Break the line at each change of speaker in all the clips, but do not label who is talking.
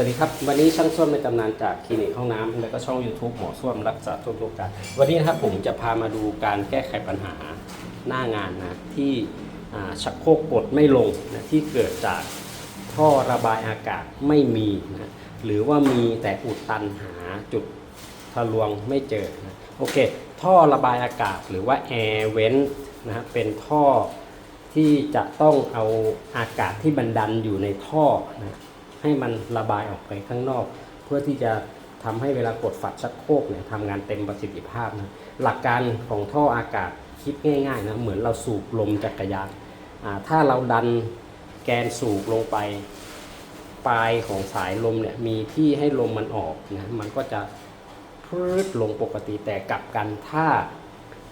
สวัสดีครับ วันนี้ช่างส้วมในตำนานจากคลินิกห้องน้ำและก็ช่อง YouTube หมอส้วมรักษาทุกโรคการวันนี้นะครับผมจะพามาดูการแก้ไขปัญหาหน้างานนะที่ชักโครกกดไม่ลงนะที่เกิดจากท่อระบายอากาศไม่มีนะหรือว่ามีแต่อุดตันหาจุดทะลวงไม่เจอนะโอเค ท่อระบายอากาศหรือว่า air vent นะฮะเป็นท่อที่จะต้องเอาอากาศที่บันดันอยู่ในท่อนะ ให้มันระบายออกไปข้างนอก เพื่อที่จะทำให้เวลากดฝัดชักโครกเนี่ยทำงานเต็มประสิทธิภาพนะหลักการของท่ออากาศคิดง่ายๆนะเหมือนเราสูบลมจักรยานอ่าถ้าเราดันแกนสูบลงไป ปลายของสายลมเนี่ยมีที่ให้ลมมันออกนะมันก็จะพืดลงปกติแต่กลับกันถ้า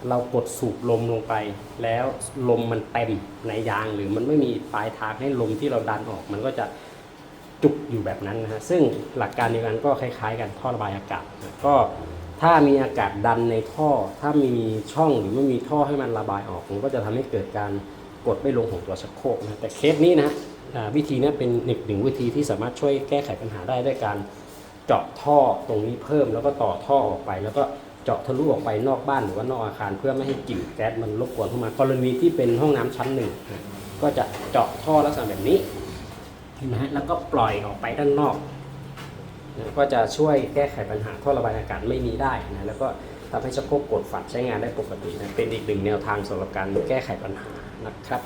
เรากดสูบลมลงไป แล้วลมมันเต็มในยางหรือมันไม่มีปลายทางให้ลมที่เราดันออก มันก็จะ จุกอยู่แบบนั้นนะฮะซึ่งหลักการเดียวกันก็คล้าย ๆ กันท่อระบายอากาศนะก็ถ้ามีอากาศดันในท่อ ถ้ามีช่องหรือไม่มีท่อให้มันระบายออกมันก็จะทำให้เกิดการกดไม่ลงของตัวชักโครกนะแต่เคสนี้นะฮะวิธีนี้เป็นหนึ่งวิธีที่สามารถช่วยแก้ไขปัญหาได้ด้วยการเจาะท่อตรงนี้เพิ่มแล้วก็ต่อท่อออกไป แล้วก็เจาะทะลุออกไปนอกบ้านหรือว่านอกอาคาร เพื่อไม่ให้กลิ่นแก๊สมันรบกวนเข้ามากรณีที่เป็นห้องน้ำชั้นหนึ่งก็จะเจาะท่อลักษณะแบบนี้ นะฮะแล้วก็ปล่อยออกไปด้านนอกนะก็จะช่วยแก้ไขปัญหาท่อระบายอากาศไม่มีได้นะแล้วก็ทำให้ชักโครกกดฝัดใช้งานได้ปกตินะเป็นอีกหนึ่งแนวทางสำหรับการแก้ไขปัญหานะครับ